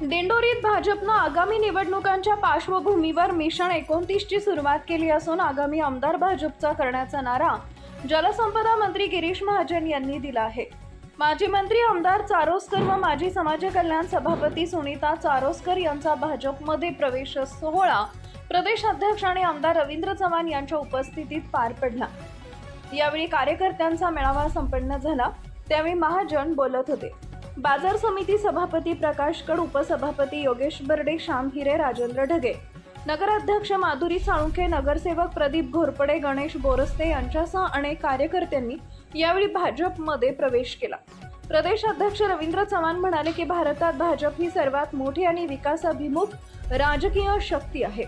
दिंडोरीत भाजपनं आगामी निवडणुकांच्या पार्श्वभूमीवर मिशन एकोणतीसची सुरुवात केली असून आगामी आमदार भाजपचा करण्याचा नारा जलसंपदा मंत्री गिरीश महाजन यांनी दिला आहे. माजी मंत्री आमदार चारोस्कर व माजी समाज कल्याण सभापती सुनीता चारोस्कर यांचा भाजपमध्ये प्रवेश सोहळा प्रदेश अध्यक्ष आणि आमदार रवींद्र चव्हाण यांच्या उपस्थितीत पार पडला. यावेळी कार्यकर्त्यांचा मेळावा संपन्न झाला. त्यावेळी महाजन बोलत होते. बाजार समिती सभापती प्रकाश कड उपसभापती योगेश बर्डे श्याम हिरे राजेंद्र ढगे. नगराध्यक्ष माधुरी साळुंखे नगरसेवक प्रदीप घोरपडे गणेश बोरस्ते यांच्यासह अनेक कार्यकर्त्यांनी यावेळी भाजपमध्ये प्रवेश केला. प्रदेश अध्यक्ष रवींद्र चव्हाण म्हणाले की भारतात भाजप ही सर्वात मोठी आणि विकासाभिमुख राजकीय शक्ती आहे.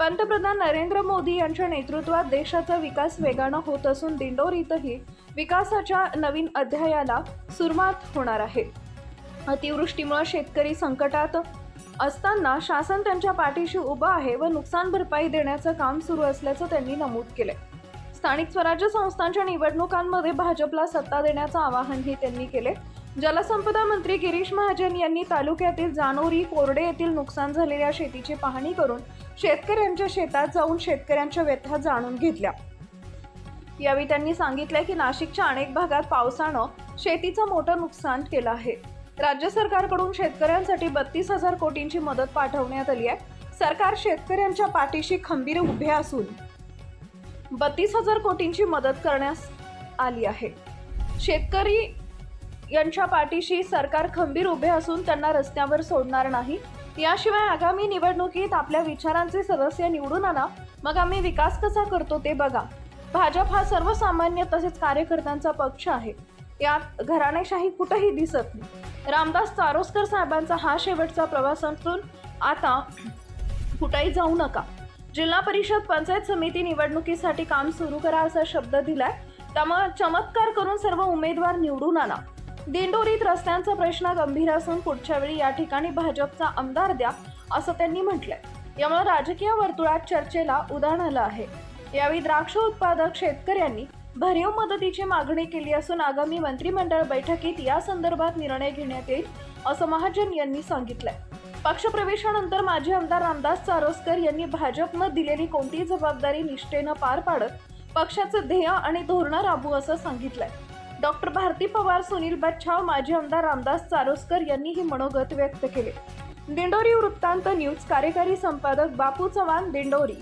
पंतप्रधान नरेंद्र मोदी यांच्या नेतृत्वात देशाचा विकास वेगानं होत असून दिंडोरीतही विकासाच्या नवीन अध्यायाला सुरुवात होणार आहे. अतिवृष्टीमुळे शेतकरी संकटात असताना शासन त्यांच्या पाठीशी उभं आहे व नुकसान भरपाई देण्याचं काम सुरू असल्याचं त्यांनी नमूद केले स्थानिक स्वराज्य संस्थांच्या निवडणुकांमध्ये भाजपला सत्ता देण्याचं आवाहनही त्यांनी केले जलसंपदा मंत्री गिरीश महाजन यांनी तालुक्यातील जानोरी कोरडे येथील नुकसान झालेल्या शेतीची पाहणी करून शेतकऱ्यांच्या शेतात जाऊन शेतकऱ्यांच्या व्यथा जाणून घेतल्या. यावेळी त्यांनी सांगितले की नाशिकच्या अनेक भागात पावसानं शेतीचं मोठं नुकसान केलं आहे. राज्य सरकारकडून शेतकऱ्यांसाठी बत्तीस हजार कोटींची मदत पाठवण्यात आली आहे. सरकार शेतकऱ्यांच्या पाठीशी खंबीर उभे असून बत्तीस हजार कोटींची मदत करण्यास आली आहे. शेतकरी यांच्या पाठीशी सरकार खंबीर उभे असून त्यांना रस्त्यावर सोडणार नाही. याशिवाय आगामी निवडणुकीत आपल्या विचारांचे सदस्य निवडून आणा. मग आम्ही विकास कसा करतो ते बघा. भाजप हा सर्वसामान्य तसेच कार्यकर्त्यांचा पक्ष आहे. यात घराणेशाही कुठंही दिसत नाही. रामदास चारोस्कर साहेबांचा हा शेवटचा प्रवास असून आता कुठेही जाऊ नका. जिल्हा परिषद पंचायत समिती निवडणुकीसाठी काम सुरू करा असा शब्द दिलाय. त्यामुळे चमत्कार करून सर्व उमेदवार निवडून आणा. दिंडोरीत रस्त्यांचा प्रश्न गंभीर असून पुढच्या वेळी या ठिकाणी भाजपचा आमदार द्या असं त्यांनी म्हटलंय. यामुळे राजकीय वर्तुळात चर्चेला उदाहरण आलं आहे. यावेळी द्राक्ष उत्पादक शेतकऱ्यांनी भरीव मदतीची मागणी केली असून आगामी मंत्रिमंडळ बैठकीत या संदर्भात निर्णय घेण्यात येईल असं महाजन यांनी सांगितलंय. पक्षप्रवेशानंतर माजी आमदार रामदास चारोस्कर यांनी भाजपनं दिलेली कोणतीही जबाबदारी निष्ठेनं पार पाडत पक्षाचं ध्येय आणि धोरणं राबू असं सांगितलंय. डॉक्टर भारती पवार सुनील बच्छाव माजी आमदार रामदास चारोस्कर यांनी ही मनोगत व्यक्त केले. दिंडोरी वृत्तांत न्यूज कार्यकारी संपादक बापू चव्हाण दिंडोरी